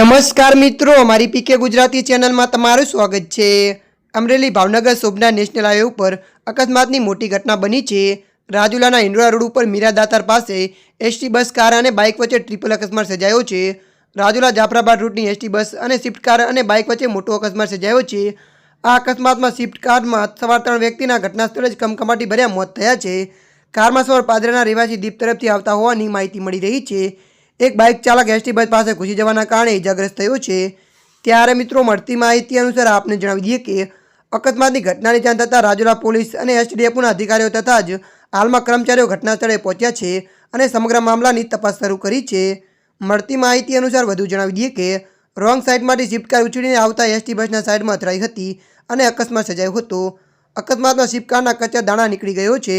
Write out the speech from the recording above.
નમસ્કાર મિત્રો, અમારી પીકે ગુજરાતી ચેનલમાં તમારું સ્વાગત છે. અમરેલી ભાવનગર શોભના નેશનલ હાઈવે ઉપર અકસ્માતની મોટી ઘટના બની છે. રાજુલાના ઇન્દ્રા રોડ ઉપર મીરા દાતાર પાસે એસટી બસ, કાર અને બાઇક વચ્ચે ટ્રિપલ અકસ્માત સર્જાયો છે. રાજુલા જાફરાબાદ રૂટની એસટી બસ અને સ્વિફ્ટ કાર અને બાઇક વચ્ચે મોટો અકસ્માત સર્જાયો છે. આ અકસ્માતમાં સ્વિફ્ટ કારમાં સવાર ત્રણ વ્યક્તિના ઘટના સ્થળે જ કમકમાટી ભર્યા મોત થયા છે. કારમાં સવાર પાદરાના રહેવાસી દીપ તરફથી આવતા હોવાની માહિતી મળી રહી છે. એક બાઇક ચાલક એસટી બસ પાસે ઘૂસી જવાના કારણે ઇજાગ્રસ્ત થયો છે. ત્યારે મિત્રો મળતી માહિતી અનુસાર આપને જણાવી દઈએ કે અકસ્માતની ઘટનાની જાણ થતાં રાજુલા પોલીસ અને એસટીડીએફના અધિકારીઓ તથા જ હાલમાં કર્મચારીઓ ઘટના સ્થળે પહોંચ્યા છે અને સમગ્ર મામલાની તપાસ શરૂ કરી છે. મળતી માહિતી અનુસાર વધુ જણાવી દઈએ કે રોંગ સાઇડમાંથી સ્વિફ્ટ કાર ઉછળીને આવતા એસટી બસના સાઈડમાં અથડાઈ હતી અને અકસ્માત સર્જાયો હતો. અકસ્માતમાં સ્વિફ્ટ કારના દાણા નીકળી ગયો છે.